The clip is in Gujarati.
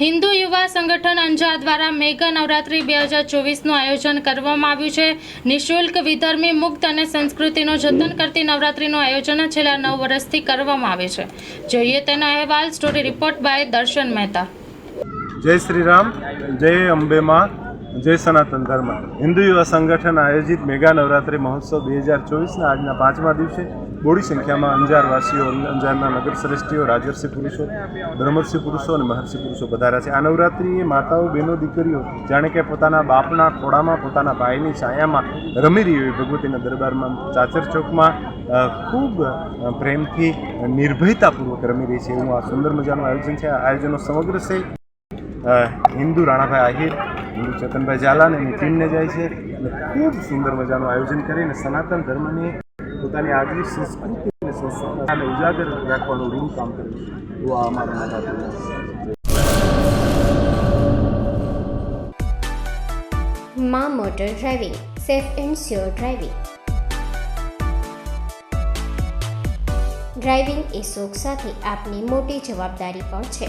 હિન્દુ યુવા સંગઠન અંજાર દ્વારા મેગા નવરાત્રિ બે હજાર ચોવીસનું આયોજન કરવામાં આવ્યું છે. નિઃશુલ્ક વિધર્મી મુક્ત અને સંસ્કૃતિનું જતન કરતી નવરાત્રિનું આયોજન છેલ્લા નવ વર્ષથી કરવામાં આવે છે. જોઈએ તેનો અહેવાલ સ્ટોરી રિપોર્ટ બાય દર્શન મહેતા. જય શ્રી રામ જય અંબે માં. જય સનાતન ધર્મ. હિન્દુ યુવા સંગઠન આયોજિત મેગા નવરાત્રિ મહોત્સવ બે હજાર ચોવીસના આજના પાંચમા દિવસે બોડી સંખ્યામાં અંજારવાસીઓ અંજારના નગર શ્રેષ્ઠીઓ રાજર્ષિ પુરુષો બ્રહ્મર્ષિ પુરુષો અને મહર્ષિ પુરુષો પધાર્યા છે. આ નવરાત્રિએ માતાઓ, બહેનો, દીકરીઓ જાણે કે પોતાના બાપના ખોડામાં પોતાના ભાઈની છાયામાં રમી રહી હોય. ભગવતીના દરબારમાં ચાચર ચોકમાં ખૂબ પ્રેમથી નિર્ભયતાપૂર્વક રમી રહી છે. એવું આ સુંદર મજાનું આયોજન છે. આ આયોજનનો સમગ્ર શ્રેય હિન્દુ રાણાભાઈ આહિર હિન્દુ ચેતનભાઈ ઝાલા ટીમને જાય છે. અને ખૂબ સુંદર મજાનું આયોજન કરીને સનાતન ધર્મની પોતાની આગવી સંસ્કૃતિ અને સંસ્કૃતિને ઉજાગર રાખવાનું રૂમ કામ કર્યું છે. એવું અમારું નવરાત્રિ માં motor driving, safe and sure driving. Driving એ શોખ સાથે આપની મોટી જવાબદારી પણ છે.